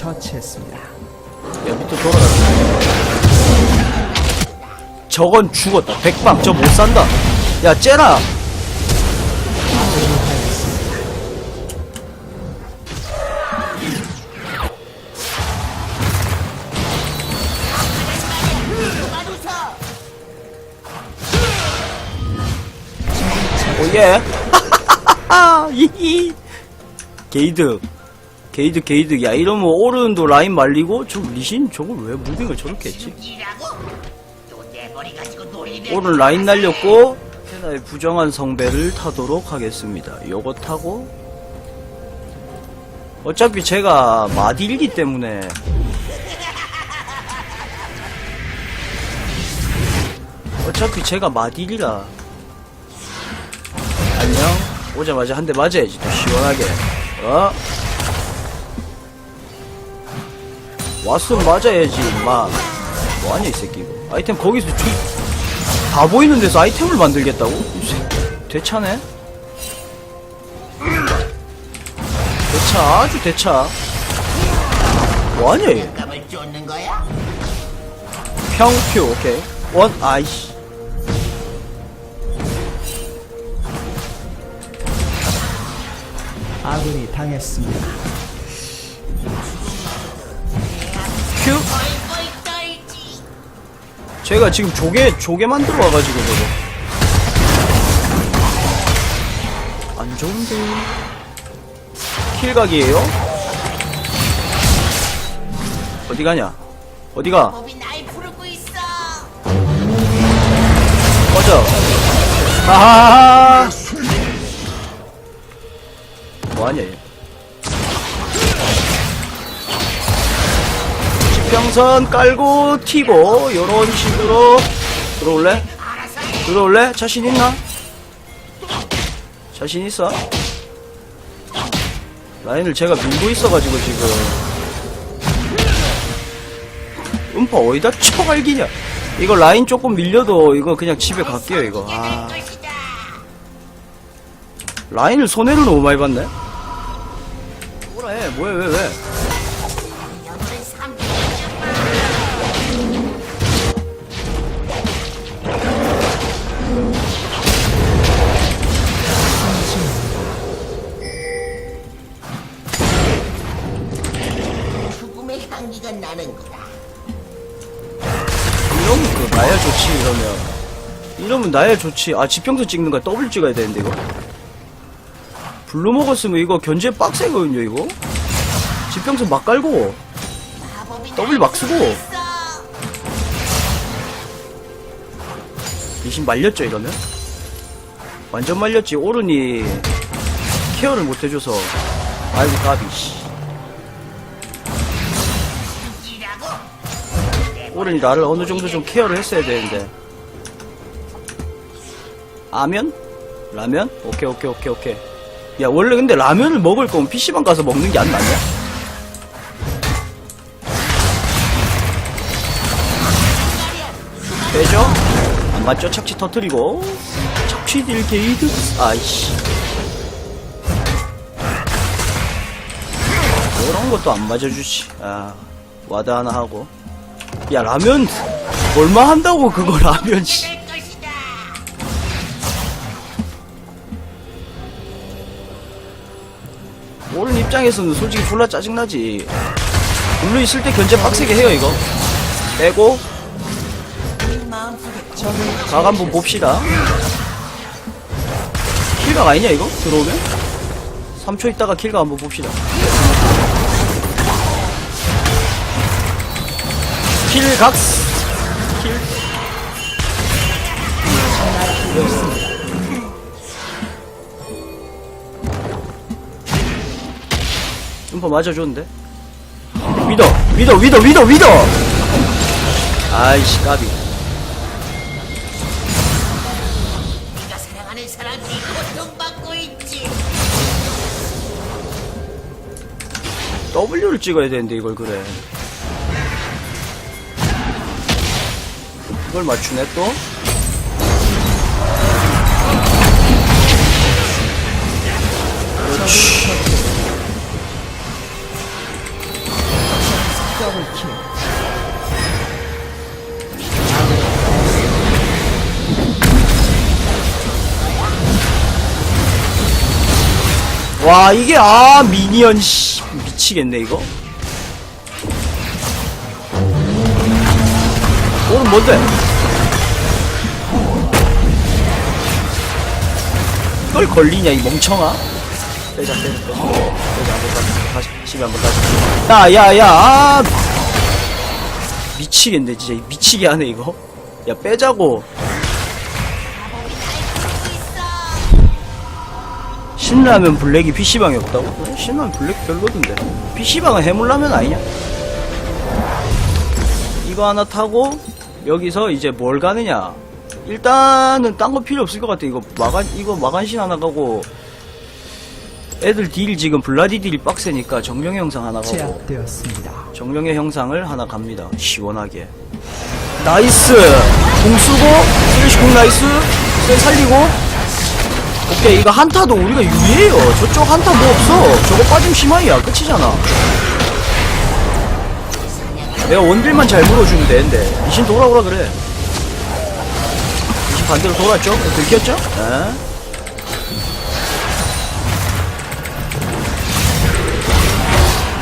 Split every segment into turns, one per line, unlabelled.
처치했습니다.
야 밑에 돌아갔다 저건 죽었다. 백방. 저 못 산다. 야 쟤나 오예. 이히 게이드 게이드 게이드. 야 이러면 오른도 라인 말리고 저 리신 저걸 왜 무빙을 저렇게 했지? 오른 라인 날렸고 헤나의 부정한 성배를 타도록 하겠습니다. 요거 타고. 어차피 제가 마딜기 때문에. 어차피 제가 마딜이라. 안녕. 오자마자 한 대 맞아야지 또 시원하게. 어? 왔으면 맞아야지 마. 뭐하냐 이 새끼. 이거 아이템 거기서 주... 다 보이는 데서 아이템을 만들겠다고? 이 새끼, 대차네? 대차 아주 대차. 뭐하냐 얘?
감을 쫓는 거야?
평표 오케이. 원 아이씨.
아군이 당했습니다.
큐 제가 지금 조개 조개 만들어 와가지고 저거 안 좋은데 킬각이에요? 어디 가냐? 어디 가?
법이 날 부르고 있어
꺼져. 하하하. 뭐하냐 얘. 지평선 깔고 튀고 요런 식으로 들어올래? 들어올래? 자신 있나? 자신 있어? 라인을 제가 밀고 있어가지고 지금 음파 어디다 쳐갈기냐 이거 라인 조금 밀려도 이거 그냥 집에 갈게요 이거 아 라인을 손해를 너무 많이 봤네 뭐라 해 뭐해 왜 왜 이러면 나야 좋지. 아 지평선 찍는 거야? 더블 찍어야 되는데 이거? 블루 먹었으면 이거 견제 빡세거든요 이거? 지평선 막 깔고. 더블 막 쓰고. 미신 말렸죠 이러면? 완전 말렸지 오른이. 케어를 못 해줘서. 아이고 까비 씨. 오른이 나를 어느 정도 좀 케어를 했어야 되는데. 라면? 라면? 오케이, 오케이, 오케이, 오케이. 야, 원래 근데 라면을 먹을 거면 PC방 가서 먹는 게 안 낫냐? 되죠? 안 맞죠? 착취 터트리고. 착취 딜 게이드. 아이씨. 이런 것도 안 맞아주지. 아, 와드 하나 하고. 야 라면 얼마 한다고 그거 라면 씨. 입장에서는 솔직히 졸라 짜증나지. 블루 있을 때 견제 빡세게 해요 이거. 빼고. 각 한번 봅시다. 킬각 아니냐 이거? 들어오면? 3초 있다가 킬각 한번 봅시다. 킬각 음파 맞아줬는데? 믿어! 믿어! 믿어! 믿어! 믿어! 아이씨 까비
네가 사랑하는 사람이 고통받고 있지
W를 찍어야 되는데 이걸 그래 이걸 맞추네 또? 그렇지 와 이게 아 미니언 씨. 미치겠네 이거. 오늘 뭔데? 이걸 걸리냐 이 멍청아? 빼자 빼자 빼자. 빼자 한번 다시 다시 시비 한번 다시 야야야 아! 미치겠네 진짜. 이 미치게 하네 이거. 야 빼자고 신라면 블랙이 PC방에 없다고? 그래? 신라면 블랙 별로던데 PC방은 해물라면 아니냐? 이거 하나 타고 여기서 이제 뭘 가느냐 일단은 딴 거 필요 없을 것 같아 이거 마간 이거 마간신 하나 가고 애들 딜 지금 블라디 딜이 빡세니까 정령 영상 하나 가고
제압되었습니다.
정령의 형상을 하나 갑니다. 시원하게. 나이스! 공 쓰고, 슬래시 공 나이스, 쎄 살리고. 오케이, 이거 한타도 우리가 유리해요. 저쪽 한타 뭐 없어. 저거 빠지면 심하이야. 끝이잖아. 내가 원딜만 잘 물어주면 되는데. 미신 돌아오라 그래. 미신 반대로 돌았죠? 들켰죠? 에?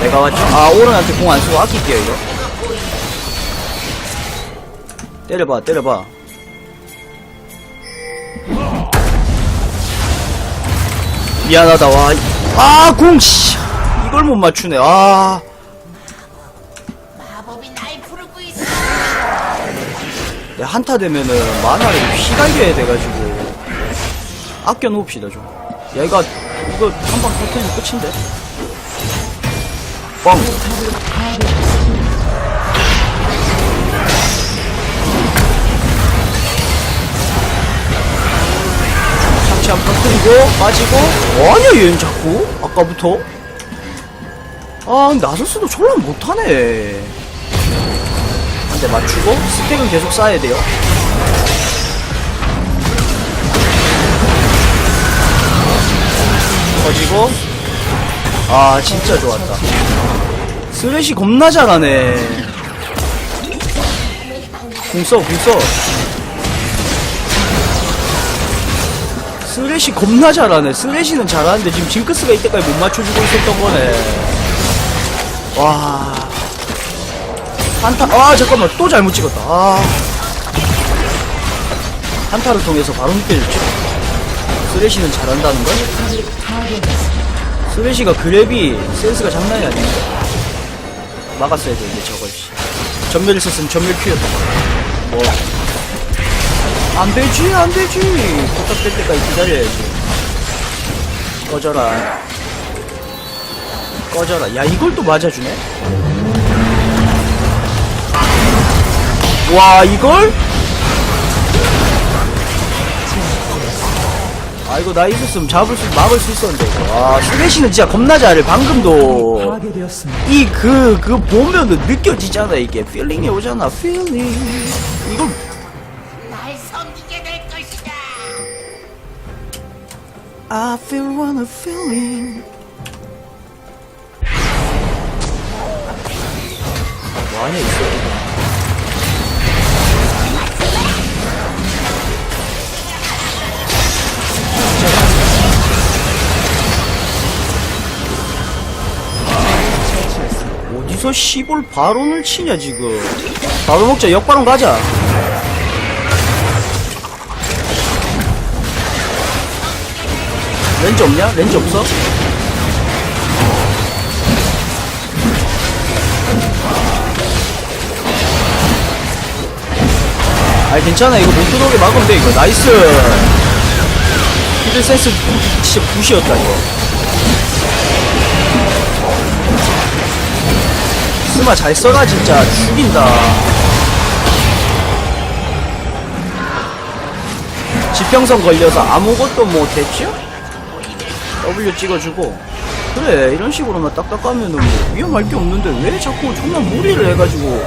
내가 왔죠? 아, 오른한테 공 안 쓰고 아낄게요, 이거. 때려봐, 때려봐. 미안하다, 와. 아, 공, 씨. 이걸 못 맞추네, 아.
마법이 날 부르고 있어.
내 한타 되면은 만화를 휘갈겨야 돼가지고. 아껴 놓읍시다, 좀. 야, 이거, 이거 한 방 터트리면 끝인데? 뻥. 상체 한번 터트리고, 빠지고. 아니야, 얘는 자꾸. 아까부터. 아, 나서스도 졸라 못하네. 한 대 맞추고, 스택은 계속 쌓아야 돼요. 터지고, 아, 진짜 좋았다. 쓰레쉬 겁나 잘하네. 궁 써, 궁 써. 쓰레쉬 겁나 잘하네. 쓰레쉬는 잘하는데 지금 징크스가 이때까지 못 맞춰주고 있었던 거네. 와. 한타, 아, 잠깐만. 또 잘못 찍었다. 아. 한타를 통해서 바로 느껴졌죠. 쓰레쉬는 잘한다는 걸? 쓰레쉬가 그랩이 센스가 장난이 아닙니다. 막았어야 되는데 저걸 씨. 전멸 있었으면 전멸 큐였다. 뭐. 안 되지, 안 되지. 포탑될 때까지 기다려야지. 꺼져라. 꺼져라. 야, 이걸 또 맞아주네? 와, 이걸? 아, 이거 나 있었으면 잡을 수, 막을 수 있었는데. 와, 슬래시는 진짜 겁나 잘해. 방금도. 이, 그, 그 보면은 느껴지잖아, 이게. 필링이 오잖아, 필링. 이걸 I feel what I'm feeling. 뭐하냐, 이 새끼. 어디서 시골 바론을 치냐, 지금. 바로 먹자, 역바론 가자. 렌즈 없냐? 렌즈 없어? 아니 괜찮아 이거 못 들어오게 막으면 돼 이거 나이스 히드 센스 진짜 굿이었다 이거 스마 잘 써라 진짜 죽인다 지평선 걸려서 아무것도 못했죠? W 찍어주고. 그래 이런 식으로만 딱딱 가면은 뭐 위험할 게 없는데 왜 자꾸 존나 무리를 해가지고.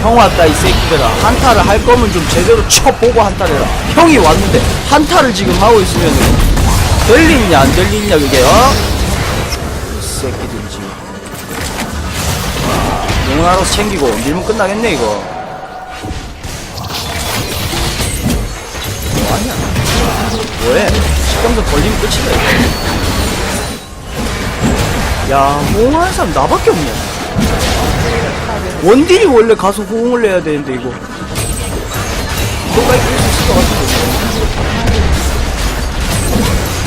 형 왔다 이 새끼들아. 한타를 할 거면 좀 제대로 쳐보고 한타를 해라. 형이 왔는데 한타를 지금 하고 있으면 들리냐 안 들리냐 그게 어? 지금 용은 알아서 챙기고 밀면 끝나겠네 이거. 뭐하냐? 뭐해? 식경도 걸리면 끝이다 이거. 야 호응하는 사람 나밖에 없네. 원딜이 원래 가서 호응을 해야 되는데 이거. 너가 이길 수 있을 것 같은데.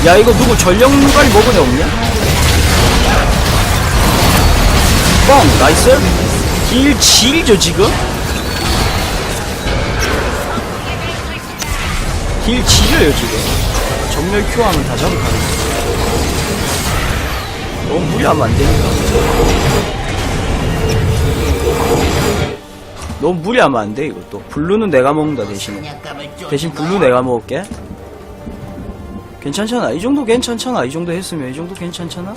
야 이거 누구 누가리 먹은 애 없냐? 뻥! 나이스? 길 지일죠 지금? 길 지려요 지금. 전멸 큐하면 다 잡을 가능성 너무 무리하면 안 되니까. 너무 무리하면 안돼 이것도 블루는 내가 먹는다 대신에 대신 블루 내가 먹을게. 괜찮잖아. 이 정도 괜찮잖아. 이 정도 했으면 이 정도 괜찮잖아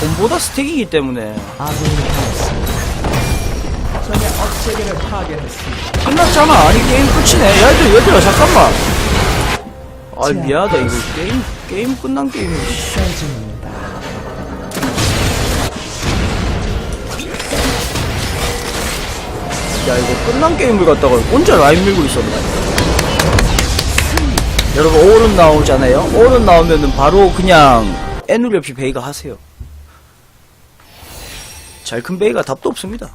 돈보다 스택이기 때문에
아군이 당했습니다. 적의 억제기를 파괴했습니다.
끝났잖아. 아니 게임 끝이네. 야, 얘들, 얘들아 잠깐만. 아 미안하다 이거 게임 게임 끝난 게임이.
셔집니다.
야 이거 끝난 게임을 갖다가 혼자 라인 밀고 있었네. 여러분 오른 나오잖아요. 오른 나오면은 바로 그냥 애누리 없이 베이가 하세요. 잘큰 베이가 답도 없습니다.